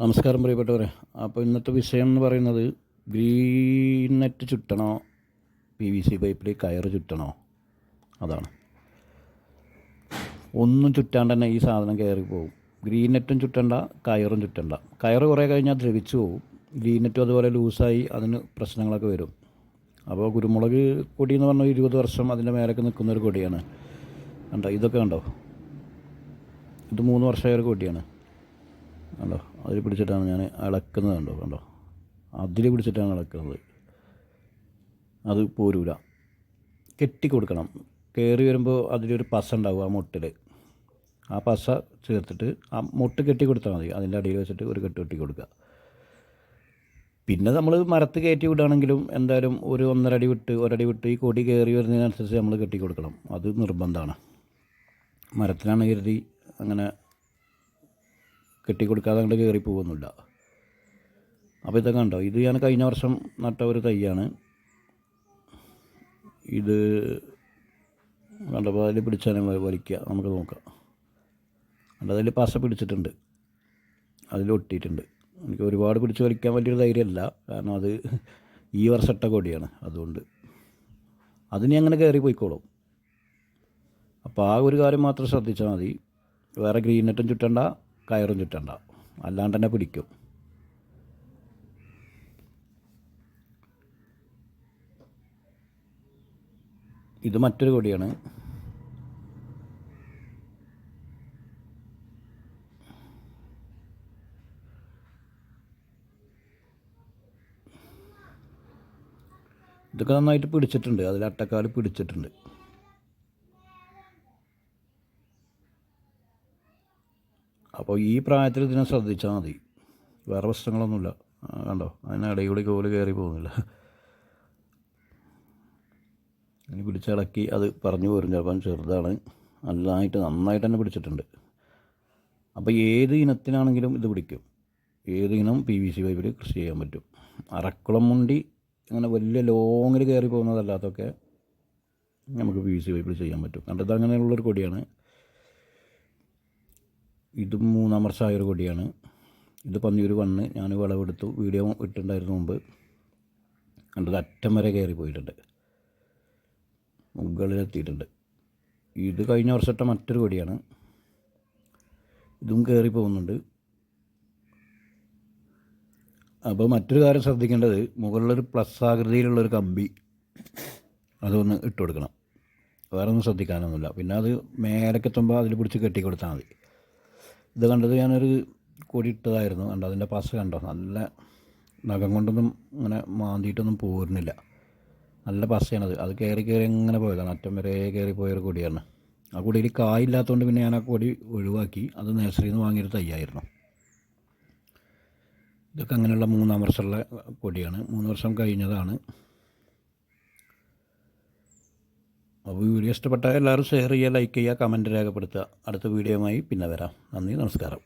നമസ്കാരം പ്രിയപ്പെട്ടവരെ. അപ്പോൾ ഇന്നത്തെ വിഷയം എന്ന് പറയുന്നത് ഗ്രീൻ നെറ്റ് ചുറ്റണോ? പി വി സി പൈപ്പിൽ കയറ് ചുറ്റണോ? അതാണ്. ഒന്നും ചുറ്റാണ്ട് തന്നെ ഈ സാധനം കയറി പോകും. ഗ്രീൻ നെറ്റും ചുറ്റണ്ട കയറും ചുറ്റണ്ട. കയർ കുറേ കഴിഞ്ഞാൽ ദ്രവിച്ചു പോകും. ഗ്രീൻ നെറ്റും അതുപോലെ ലൂസായി അതിന് പ്രശ്നങ്ങളൊക്കെ വരും. അപ്പോൾ കുരുമുളക് കൊടി എന്ന് പറഞ്ഞാൽ ഇരുപത് വർഷം അതിന്റെ മേലൊക്കെ നിൽക്കുന്ന ഒരു കൊടിയാണ്. കണ്ടോ? ഇതൊക്കെ കണ്ടോ? ഇത് മൂന്ന് വർഷമായ ഒരു കൊടിയാണ്. കണ്ടോ? അതിൽ പിടിച്ചിട്ടാണ് ഞാൻ ഇളക്കുന്നത് കണ്ടോ? കണ്ടോ? അതിൽ പിടിച്ചിട്ടാണ് അളക്കുന്നത്. അത് പോരൂല. കെട്ടി കൊടുക്കണം. കയറി വരുമ്പോൾ അതിലൊരു പസ ഉണ്ടാവും ആ മുട്ടിൽ ആ പസ ചേർത്തിട്ട് ആ മുട്ട് കെട്ടി കൊടുത്താൽ മതി. അതിന്റെ അടിയിൽ വെച്ചിട്ട് ഒരു കെട്ട് കെട്ടി കൊടുക്കുക പിന്നെ നമ്മൾ മരത്ത് കയറ്റി വിടുകയാണെങ്കിലും എന്തായാലും ഒരു ഒന്നര അടി വിട്ട് ഒരടി വിട്ട് ഈ കൊടി കയറി വരുന്നതിനനുസരിച്ച് നമ്മൾ കെട്ടി കൊടുക്കണം. അത് നിർബന്ധമാണ് മരത്തിനാണ് കരുതി അങ്ങനെ കെട്ടിക്കൊടുക്കാതെ അങ്ങോട്ട് കയറി പോകുന്നില്ല അപ്പോൾ ഇതൊക്കെ കണ്ടോ? ഇത് ഞാൻ കഴിഞ്ഞ വർഷം നട്ട ഒരു തൈയാണ്. ഇത് കണ്ടപ്പോൾ അതിൽ പിടിച്ചാൽ വലിക്കുക. നമുക്ക് നോക്കാം. അതിൽ പശ പിടിച്ചിട്ടുണ്ട്. അതിൽ ഒട്ടിയിട്ടുണ്ട്. എനിക്ക് ഒരുപാട് പിടിച്ച് വലിക്കാൻ വലിയൊരു ധൈര്യമല്ല. കാരണം അത് ഈ വർഷം ഇട്ട കൊടിയാണ്. അതുകൊണ്ട് അതിനെ അങ്ങനെ കയറി പോയിക്കോളും. അപ്പോൾ ആ ഒരു കാര്യം മാത്രം ശ്രദ്ധിച്ചാൽ മതി. വേറെ ഗ്രീൻ നെറ്റും ചുറ്റണ്ട. കയറും ചുറ്റണ്ട അല്ലാണ്ട് തന്നെ പിടിക്കും. ഇത് മറ്റൊരു കൊടിയാണ്. ഇതൊക്കെ നന്നായിട്ട് പിടിച്ചിട്ടുണ്ട്. അതിൽ അട്ടക്കാൽ പിടിച്ചിട്ടുണ്ട്. അപ്പോൾ ഈ പ്രായത്തിൽ ഇതിനെ ശ്രദ്ധിച്ചാൽ മതി. വേറെ പ്രശ്നങ്ങളൊന്നുമില്ല. കണ്ടോ? അതിനിടയിൽ കൂടി കോൽ കയറി പോകുന്നില്ല. ഇനി പിടിച്ചിളക്കി അത് പറഞ്ഞു പോരും. ചിലപ്പം ചെറുതാണ്. നല്ലതായിട്ട് നന്നായിട്ട് തന്നെ പിടിച്ചിട്ടുണ്ട്. അപ്പോൾ ഏത് ഇനത്തിനാണെങ്കിലും ഇത് പിടിക്കും. ഏത് ഇനം പി വി സി പൈപ്പിൽ കൃഷി ചെയ്യാൻ പറ്റും. അരക്കുളം മുണ്ടി അങ്ങനെ വലിയ ലോങ്ങിൽ കയറി പോകുന്നതല്ലാത്തൊക്കെ നമുക്ക് പി വി സി പൈപ്പിൽ ചെയ്യാൻ പറ്റും. കണ്ടത് അങ്ങനെയുള്ളൊരു കൊടിയാണ്. ഇതും മൂന്നാം വർഷമായ കൊടിയാണ്. ഇത് പന്നിയൂർ വണ്ണ് ഞാൻ വിളവെടുത്തു. വീഡിയോ ഇട്ടിട്ടുണ്ടായിരുന്നു മുമ്പ്. കണ്ടത് അറ്റം വരെ കയറി പോയിട്ടുണ്ട്. മുകളിലെത്തിയിട്ടുണ്ട് ഇത് കഴിഞ്ഞ വർഷത്തെ മറ്റൊരു കൊടിയാണ്. ഇതും കയറി പോകുന്നുണ്ട്. അപ്പോൾ മറ്റൊരു കാര്യം ശ്രദ്ധിക്കേണ്ടത് മുകളിലൊരു പ്ലസ് ആകൃതിയിലുള്ളൊരു കമ്പി അതൊന്ന് ഇട്ട് കൊടുക്കണം. വേറെ ഒന്നും ശ്രദ്ധിക്കാനൊന്നുമില്ല. പിന്നെ അത് മേലക്കെത്തുമ്പോൾ അതിൽ പിടിച്ച് കെട്ടി കൊടുത്താൽ മതി. ഇത് കണ്ടത് ഞാനൊരു കൊടി ഇട്ടതായിരുന്നു. കണ്ടോ? അതിന്റെ പശ കണ്ടോ? നല്ല നഖം കൊണ്ടൊന്നും ഇങ്ങനെ മാന്തിയിട്ടൊന്നും പോരുന്നില്ല. നല്ല പശയാണത്. അത് കയറി കയറി ഇങ്ങനെ പോയതാണ്. അറ്റം വരെ കയറി പോയൊരു കൊടിയാണ്. ആ കൊടിയിൽ കായില്ലാത്തതുകൊണ്ട് പിന്നെ ഞാൻ ആ കൊടി ഒഴിവാക്കി. അത് നഴ്സറിയിൽ നിന്ന് വാങ്ങിയൊരു തയ്യായിരുന്നു. ഇതൊക്കെ അങ്ങനെയുള്ള മൂന്നാം വർഷമുള്ള കൊടിയാണ്. മൂന്ന് വർഷം കഴിഞ്ഞതാണ്. അപ്പോൾ വീഡിയോ ഇഷ്ടപ്പെട്ടാൽ എല്ലാവരും ഷെയർ ചെയ്യുക ലൈക്ക് ചെയ്യുക കമന്റ് രേഖപ്പെടുത്തുക. അടുത്ത വീഡിയോയുമായി പിന്നെ വരാം. നന്ദി നമസ്കാരം.